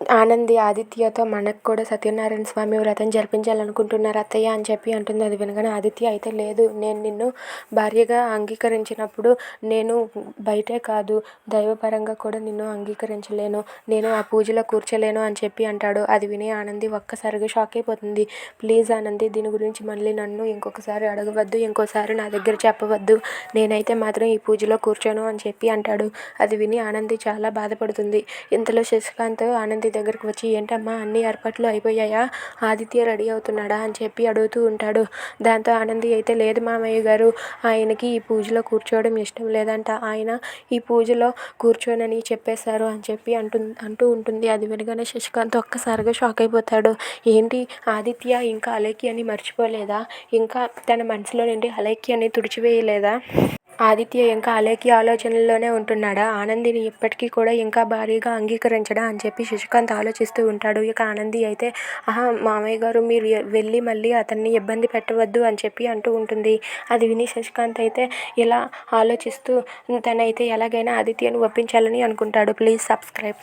ఆనంది ఆదిత్యతో మనకు కూడా సత్యనారాయణ స్వామి వ్రతం జరిపించాలనుకుంటున్నారు అత్తయ్య అని చెప్పి అంటుంది. అది వినగానే ఆదిత్య అయితే లేదు నేను నిన్ను భార్యగా అంగీకరించినప్పుడు నేను బయటే కాదు దైవపరంగా కూడా నిన్ను అంగీకరించలేను నేను ఆ పూజలో కూర్చోలేను అని చెప్పి అంటాడు. అది విని ఆనంది ఒక్కసారిగా షాక్ అయిపోతుంది. ప్లీజ్ ఆనంది దీని గురించి మళ్ళీ నన్ను ఇంకొకసారి అడగవద్దు ఇంకోసారి నా దగ్గర చెప్పవద్దు నేనైతే మాత్రం ఈ పూజలో కూర్చోను అని చెప్పి అంటాడు. అది విని ఆనంది చాలా బాధపడుతుంది. ఇంతలో శశికాంత్ ఆనంది దగ్గరకు వచ్చి ఏంటమ్మా అన్ని ఏర్పాట్లు అయిపోయాయా? ఆదిత్య రెడీ అవుతున్నాడా? అని చెప్పి అడుగుతూ ఉంటాడు. దాంతో ఆనంది అయితే లేదు మామయ్య గారు ఆయనకి ఈ పూజలో కూర్చోవడం ఇష్టం లేదంట. ఆయన ఈ పూజలో కూర్చోనని చెప్పేశారు అని చెప్పి అంటు అంటూ ఉంటుంది. అది వినగానే శశికాంత్ ఒక్కసారిగా షాక్ అయిపోతాడు. ఏంటి ఆదిత్య ఇంకా అలేఖ్యని మర్చిపోలేదా? ఇంకా తన మనసులో నుండి అని తుడిచివేయలేదా? ఆదిత్య ఇంకా అలేఖ్య ఆలోచనల్లోనే ఉంటున్నాడా? ఆనందిని ఇప్పటికీ కూడా ఇంకా భారీగా అంగీకరించడా అని చెప్పి శశికాంత్ ఆలోచిస్తూ ఉంటాడు. ఇక ఆనంది అయితే ఆహా మామయ్య గారు మీరు వెళ్ళి మళ్ళీ అతన్ని ఇబ్బంది పెట్టవద్దు అని చెప్పి అంటూ ఉంటుంది. అది విని శశికాంత్ అయితే ఇలా ఆలోచిస్తూ తనైతే ఎలాగైనా ఆదిత్యను ఒప్పించాలని అనుకుంటాడు. Please subscribe.